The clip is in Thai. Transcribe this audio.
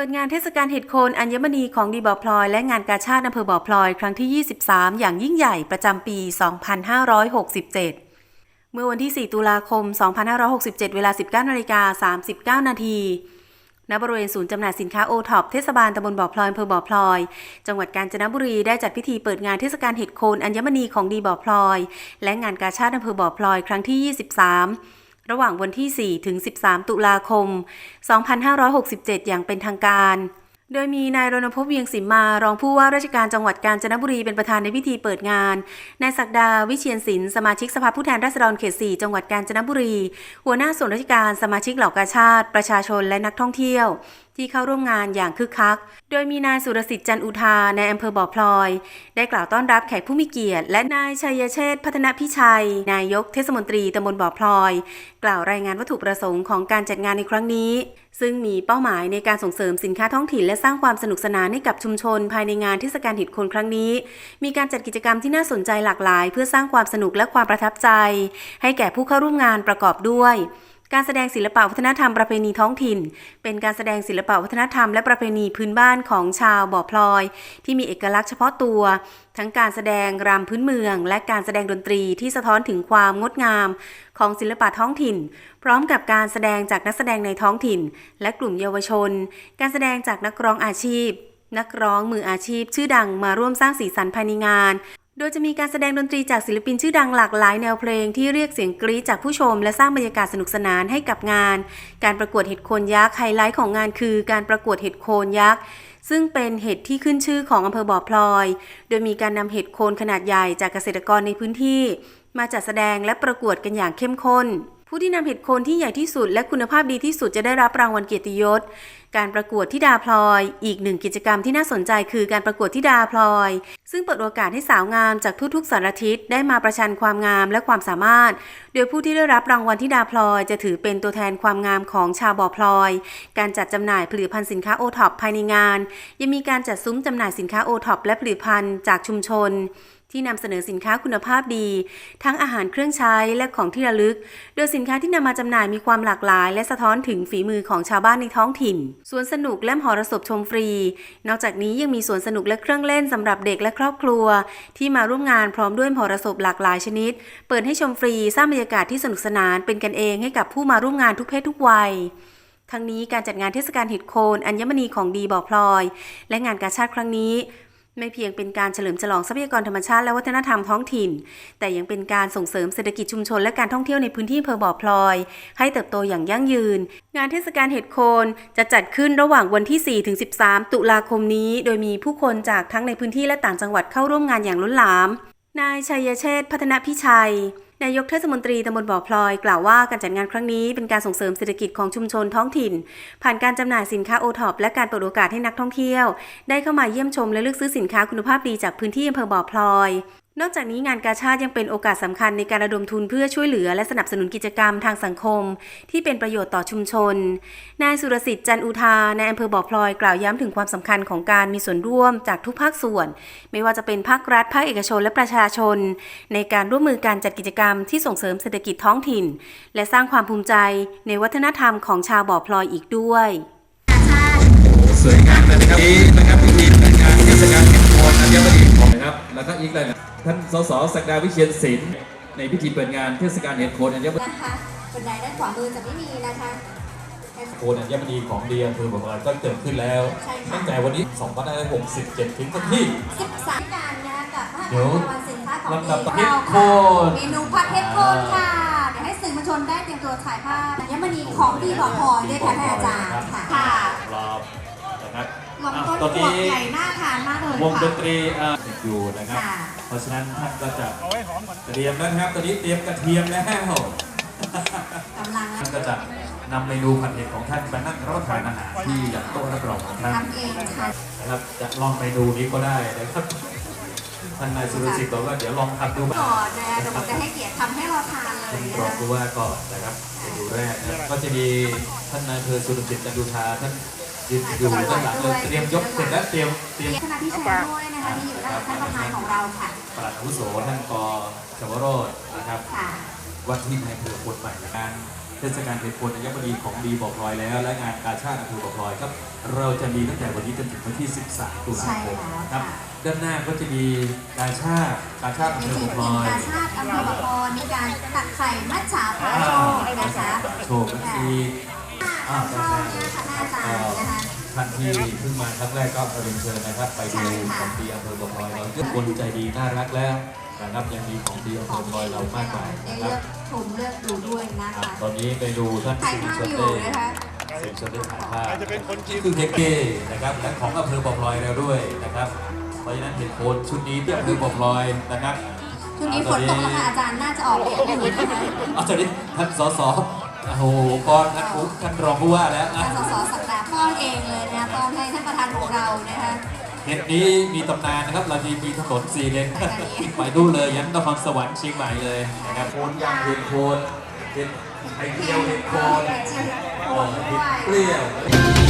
ปิดงานเทศกาลเห็ดโคนอัญมณีของดีบ่อพลอย และงานกาชาติอำเภอบ่อพลอย ครั้งที่ 23 อย่างยิ่งใหญ่ประจำปี 2567 เมื่อวันที่ 4 ตุลาคม 2567 เวลา 19นาฬิกา39 นาทีณบริเวณศูนย์จำหน่ายสินค้าโอท็อปเทศบาลตำบลบ่อพลอยอำเภอบ่อพลอย จังหวัดกาญจนบุรีได้จัดพิธีเปิดงานเทศกาลเห็ดโคนอัญมณีของดีบ่อพลอย และงานกาชาติอำเภอบ่อพลอย ครั้งที่ 23 ระหว่างวันที่ 4 ถึง 13 ตุลาคม 2567 อย่างเป็นทางการ โดยมีนายรณพงษ์เวียงสิมมารองผู้ว่าราชการจังหวัดกาญจนบุรีเป็นประธานในพิธีเปิดงาน นายศักดาวิเชียนศิลป์สมาชิกสภาผู้แทนราษฎรเขต 4 จังหวัดกาญจนบุรี หัวหน้าส่วนราชการสมาชิกเหล่ากาชาติ ประชาชนและนักท่องเที่ยว ที่เข้าร่วมงานอย่างคึกคัก โดยมีนายสุรสิทธิ์จันอุทาในอำเภอบ่อพลอย ได้กล่าวต้อนรับแขกผู้มีเกียรติ และนายชัยเชษพัฒนพิชัย นายกเทศมนตรีตำบลบ่อพลอย กล่าวรายงานวัตถุประสงค์ของการจัดงานในครั้งนี้ ซึ่งมีเป้าหมายในการส่งเสริมสินค้าท้องถิ่น และสร้างความสนุกสนานให้กับชุมชน ภายในงานเทศกาลห็ดโคนครั้งนี้ มีการจัดกิจกรรมที่น่าสนใจหลากหลาย เพื่อสร้างความสนุกและความประทับใจ ให้แก่ผู้เข้าร่วมงานประกอบด้วย การแสดงศิลปะวัฒนธรรมประเพณีท้องถิ่น เป็นการแสดงศิลปะวัฒนธรรมและประเพณีพื้นบ้านของชาวบ่อพลอย ที่มีเอกลักษณ์เฉพาะตัว ทั้งการแสดงรำพื้นเมือง และการแสดงดนตรีที่สะท้อนถึงความงดงาม ของศิลปะท้องถิ่น พร้อมกับการแสดงจากนักแสดงในท้องถิ่น และกลุ่มเยาวชน การแสดงจากนักร้องอาชีพนักร้องมืออาชีพชื่อดังมาร่วมสร้างสีสันภายในงาน โดยจะมีการแสดงดนตรีจากศิลปินชื่อดังหลากหลายแนวเพลงที่เรียกเสียงกรี๊ดจากผู้ชม และสร้างบรรยากาศสนุกสนานให้กับงาน การประกวดเห็ดโคนยักษ์ไฮไลท์ของงานคือการประกวดเห็ดโคนยักษ์ซึ่งเป็นเห็ดที่ขึ้นชื่อของอำเภอบ่อพลอย โดยมีการนำเห็ดโคนขนาดใหญ่จากเกษตรกรในพื้นที่ มาจัดแสดงและประกวดกันอย่างเข้มข้น ผู้ที่นำเห็ดโคนที่ใหญ่ที่สุด และคุณภาพดีที่สุดจะได้รับรางวัลเกียรติยศ การประกวดที่ดาพลอย อีกหนึ่งกิจกรรมที่น่าสนใจคือการประกวดที่ดาพลอย ซึ่งเปิดโอกาสให้สาวงามจากทุกๆสารทิศได้มาประชันความงามและความสามารถ โดยผู้ที่ได้รับรางวัลที่ดาพลอยจะถือเป็นตัวแทนความงามของชาวบ่อพลอย การจัดจำหน่ายผลิตภัณฑ์สินค้าโอท็อปภายในงาน ยังมีการจัดซุ้มจำหน่ายสินค้าโอท็อปและผลิตภัณฑ์จากชุมชน ที่นำเสนอสินค้าคุณภาพดี ทั้งอาหารเครื่องใช้และของที่ระลึก โดยสินค้าที่นำมาจำหน่ายมีความหลากหลาย และสะท้อนถึงฝีมือของชาวบ้านในท้องถิ่น สวนสนุกและมหรสพชมฟรี นอกจากนี้ยังมีสวนสนุกและเครื่องเล่นสำหรับเด็กและครอบครัว ที่มาร่วมงานพร้อมด้วยมหรสพหลากหลายชนิด เปิดให้ชมฟรีสร้างบรรยากาศที่สนุกสนานเป็นกันเองให้กับผู้มาร่วมงานทุกเพศทุกวัยทั้งนี้การจัดงานเทศกาลเห็ดโคนอัญมณีของดีบ่อพลอย และงานกาชาติครั้งนี้ ไม่เพียงเป็นการเฉลิมฉลองทรัพยากรธรรมชาติและวัฒนธรรมท้องถิ่น แต่ยังเป็นการส่งเสริมเศรษฐกิจชุมชนและการท่องเที่ยวในพื้นที่อำเภอบ่อพลอย ให้เติบโตอย่างยั่งยืน งานเทศกาลเห็ดโคนจะจัดขึ้นระหว่างวันที่ 4 ถึง 13 ตุลาคมนี้ โดยมีผู้คนจากทั้งในพื้นที่และต่างจังหวัดเข้าร่วมงานอย่างล้นหลาม นายชัยเชษฐ์พัฒนพิชัย นายกเทศมนตรีตำบลบ่อพลอย กล่าวว่าการจัดงานครั้งนี้เป็นการส่งเสริมเศรษฐกิจของชุมชนท้องถิ่น ผ่านการจำหน่ายสินค้าโอท็อปและการเปิดโอกาสให้นักท่องเที่ยว ได้เข้ามาเยี่ยมชมและเลือกซื้อสินค้าคุณภาพดีจากพื้นที่อำเภอบ่อพลอย นอกจากนี้งานกาชาติยังเป็นโอกาสสำคัญในการระดมทุนเพื่อช่วยเหลือและสนับสนุนกิจกรรมทางสังคม ที่เป็นประโยชน์ต่อชุมชน นายสุรสิทธิ์จันอุทาในอำเภอบ่อพลอยกล่าวย้ำถึงความสำคัญของการมีส่วนร่วมจากทุกภาคส่วน ไม่ว่าจะเป็นภาครัฐ ภาคเอกชนและประชาชน ในการร่วมมือการจัดกิจกรรมที่ส่งเสริมเศรษฐกิจท้องถิ่น และสร้างความภูมิใจในวัฒนธรรมของชาวบ่อพลอยอีกด้วยสวยงามเลยนะครับ แล้วก็อีกเลยนะท่านสสศักดาวิเชียนศิลป์ในพิธีเปิดงานเทศกาลเห็ดโคนอัญมณีนะคะบันไดด้านขวามือจะไม่มีนะคะ โคนอัญมณีของดีอำเภอบ่อพลอยก็เกิดขึ้นแล้ว ใช่ค่ะ ตั้งแต่วันนี้2567 ถึงวันที่ 13การนะคะกับมหเดี๋ยวกรรมสินค้าของลำดับดีเห็ดโคน เมนูผัดเห็ดโคนค่ะ เดี๋ยวให้สื่อมวลชนได้เตรียมตัวถ่ายภาพอัญมณีของดีบ่อพลอยด้วยค่ะท่านอาจารย์ค่ะค่ะรอบนะครับลำอะต้นตอนขวนี้บใหญ่น่าทานมากเลยวงดค่ะนตรีอ่า อยู่นะครับ ค่ะ เพราะฉะนั้นท่านก็จะเตรียมแล้วนะครับ ตอนนี้เตรียมกระเทียมแล้ว กำลังท่านก็จะนำเมนูผัดเห็ดของท่านไปนั่งรับประทานอาหารที่ยังโต๊ะรับรองของท่าน ทำเองค่ะ นะครับ จะลองเมนูนี้ก็ได้นะครับ ท่านนายสุรสิทธิ์บอกว่าเดี๋ยวลองทำดูบ้างก่อนนะคะเดี๋ยวผมจะให้เกียรติทำให้เราทานเลยท่านนะรองคะผู้ว่าก่อนนะครับเมนูแรกนะก็จะมีท่านนายอำเภอสุรสิทธิ์จันดูทาท่าน ยืนอยู่ด้านหลังเลยเตรียมยกเสร็จแล้วเตรียมเตรียมคณะที่แชร์ด้วยนะคะที่อยู่ด้านท่านประธานของเราค่ะปลัดอาวุโสท่านกชวโรจน์นะครับค่ะว่าที่นายอำเภอคนใหม่ในการเทศกาลเห็ดโคนอัญมณีของดีบอกพลอยแล้ว และงานกาชาติอำเภอบอกพลอยครับเราจะมีตั้งแต่วันนี้จนถึงวันที่ 13 ตุลาใช่คมแล้วครับค่ะด้านหน้าก็จะมีกาชาติกาชาติอำมีเภอทีบมอกพลทีมอยกาชาติอำเภอบางบอนมีการตักไข่มัจฉาพาโชคนะคะโชว์กั นซีอ่าเข้าเนี่ยค่ะหน้าจานนะคะ ท่านที่เพิ่งมาครั้งแรกก็เรียนเชิญนะครับ ไปดูของดีอำเภอบอกพลอยเราทุกคนใจดีน่ารักแล้วนะครับยังมีของดีอำเภอบอกพลอยเรามากมายได้นะครัเลืบอกชมเลือกดูด้วยนะครัคะบตอนนี้ไปดูท่านถ่ายสิริภาพชนอยู่เต้นะคะสิริชนเต้ถ่ายภาพคือเทคเก้นะครับและของอำเภอบอกพลอยเราด้วยนะครับ เพราะฉะนั้นเห็นโคนชุดนี้ที่อำเภอบอกพลอยนะครับ ช่วงนี้ฝนตกแล้วค่ะอาจารย์น่าจะออกเหรียญอยู่นะคะ เอาตอนนี้ท่านสส โอ้โหกรท่านผู้ท่านรองผู้ว่าแล้วท่านะนสสสักดาป้อนเองเลยนะคะป้อนให้ท่านประธานของเรานะคะเห็ดนี้มีตำนานนะครับ เราจะมีถนนสี่เลนไปกันนี้ไปดูเลยยันนครสวรรค์เชียงใหม่เลยนะครับโคนยางเห็ดโคนเห็ดไข่เจียวเห็ดโคนเจียวโคเอ่อนด้เห็วดยเปรี้ยว